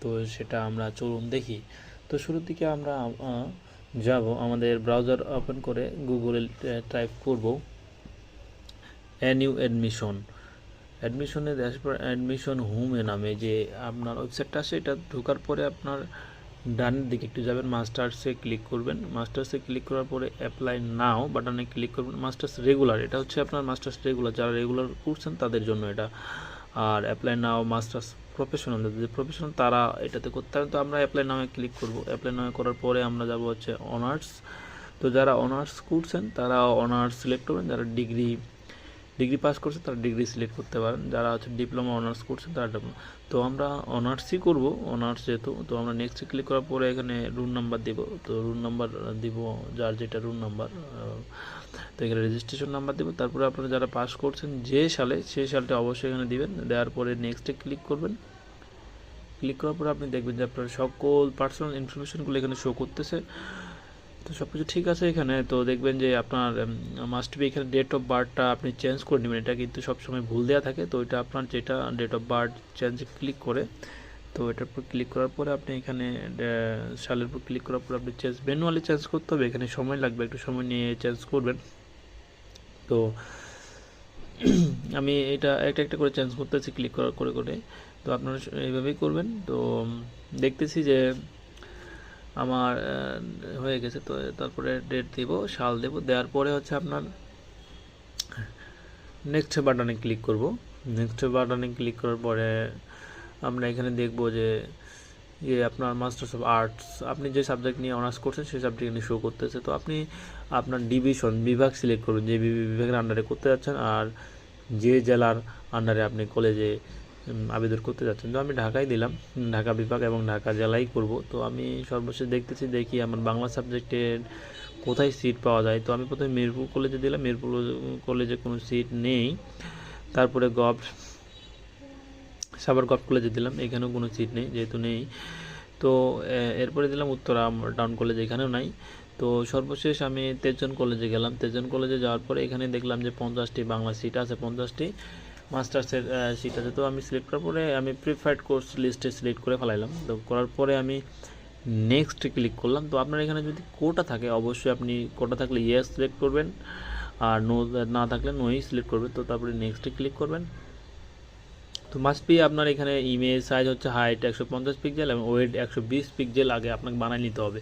তো সেটা আমরা চলুন দেখি। তো শুরুর দিকে আমরা যাব। আমাদের ব্রাউজার ওপেন করে গুগলে টাইপ করব। এনইউ অ্যাডমিশন অ্যাডমিশনে ড্যাশবোর্ড অ্যাডমিশন হোমে নামে যে আপনার ওয়েবসাইটটা আছে, এটা ঢোকার পরে আপনার ডানের দিকে একটু যাবেন মাস্টার্সে ক্লিক করবেন। মাস্টার্সে ক্লিক করার পরে অ্যাপ্লাই নাও বাটনে ক্লিক করবেন। মাস্টার্স রেগুলার এটা হচ্ছে আপনার মাস্টার্স রেগুলার যারা রেগুলার করছেন তাদের জন্য এটা। আর অ্যাপ্লাই নাও মাস্টার্স প্রফেশনাল যে প্রফেশনাল তারা এটাতে করতে হবে তো আমরা অ্যাপ্লাই নামে ক্লিক করব। অ্যাপ্লাই নামে করার পরে আমরা যাব হচ্ছে অনার্স তো যারা অনার্স করছেন তারা অনার্স সিলেক্ট করবেন। যারা ডিগ্রি ডিগ্রি পাস করছে, তারা ডিগ্রি সিলেক্ট করতে পারেন। যারা হচ্ছে ডিপ্লোমা অনার্স করছে তারা ডিপ্লোমা। তো আমরা অনার্সই করব, অনার্স যেহেতু, তো আমরা নেক্সটে ক্লিক করার পরে এখানে রুম নাম্বার দিব। তো রুম নাম্বার দিব, যার যেটা রুম নাম্বার তো এখানে রেজিস্ট্রেশন নাম্বার দেবো। তারপরে আপনারা যারা পাস করছেন, যে সালে সেই সালটা অবশ্যই এখানে দিবেন। দেওয়ার পরে নেক্সটে ক্লিক করবেন। ক্লিক করার পরে আপনি দেখবেন যে আপনার সকল পার্সোনাল ইনফরমেশনগুলো এখানে শো করতেছে। তো সব কিছু ঠিক আছে এখানে। তো দেখবেন যে আপনার মাস্ট বি এখানে ডেট অফ বার্থটা আপনি চেঞ্জ করে নেবেন। এটা কিন্তু সবসময় ভুল দেওয়া থাকে। তো এটা আপনার যেটা date of birth change click করে, তো এটার উপর ক্লিক করার পরে আপনি এখানে সালের উপর ক্লিক করার পর আপনি চেঞ্জ ম্যানুয়ালি চেঞ্জ করতে হবে। এখানে সময় লাগবে, একটু সময় নিয়ে চেঞ্জ করবেন। তো আমি এটা একটা একটা করে চেঞ্জ করতেছি ক্লিক করার, করে করে। তো আপনারা এইভাবেই করবেন। তো দেখতেছি যে আমার হয়ে গেছে, তো তারপরে ডেট দেব, সাল দেব, দেওয়ার পরে হচ্ছে আপনার নেক্সট বাটনে ক্লিক করব। নেক্সট বাটনে ক্লিক করার পরে আমরা এখানে দেখব যে ইয়ে আপনার মাস্টার্স অফ আর্টস আপনি যে সাবজেক্ট নিয়ে অনার্স করছেন, সেই সাবজেক্ট নিয়ে শো করতেছে। তো আপনি আপনার ডিভিশন বিভাগ সিলেক্ট করুন, যে বিভাগের আন্ডারে করতে যাচ্ছেন, আর যে জেলার আন্ডারে আপনি কলেজে আবেদন করতে যাচ্ছেন। তো আমি ঢাকায় দিলাম ঢাকা বিভাগ এবং ঢাকা জেলাই করব। তো আমি সর্বশেষ দেখতেছি, দেখি আমার বাংলা সাবজেক্টের কোথায় সিট পাওয়া যায়। তো আমি প্রথমে মিরপুর কলেজে দিলাম। মিরপুর কলেজে কোনো সিট নেই। তারপরে গভ সাবার গভ কলেজে দিলাম। এখানেও কোনো সিট নেই, যেহেতু নেই। তো এরপরে দিলাম উত্তরা টাউন কলেজ, এখানেও নাই। তো সর্বশেষ আমি তেজন কলেজে গেলাম। তেজন কলেজে যাওয়ার পরে এখানে দেখলাম যে পঞ্চাশটি বাংলা সিট আছে। পঞ্চাশটি মাস্টার্সের সিট আছে। তো আমি সিলেক্ট করার পরে আমি প্রিফার্ড কোর্স লিস্টে সিলেক্ট করে ফেলাইলাম। তো করার পরে আমি নেক্সট ক্লিক করলাম। তো আপনার এখানে যদি কোটা থাকে, অবশ্যই আপনি কোটা থাকলে ইয়েস সিলেক্ট করবেন। আর নো না থাকলে নোই সিলেক্ট করবেন। তো তারপরে নেক্সটে ক্লিক করবেন। তো মাস্ট বি আপনার এখানে ইমেজ সাইজ হচ্ছে হাইট একশো পঞ্চাশ পিক্সেল এবং ওয়েট একশো বিশ পিক্সেল আগে আপনাকে বানিয়ে নিতে হবে।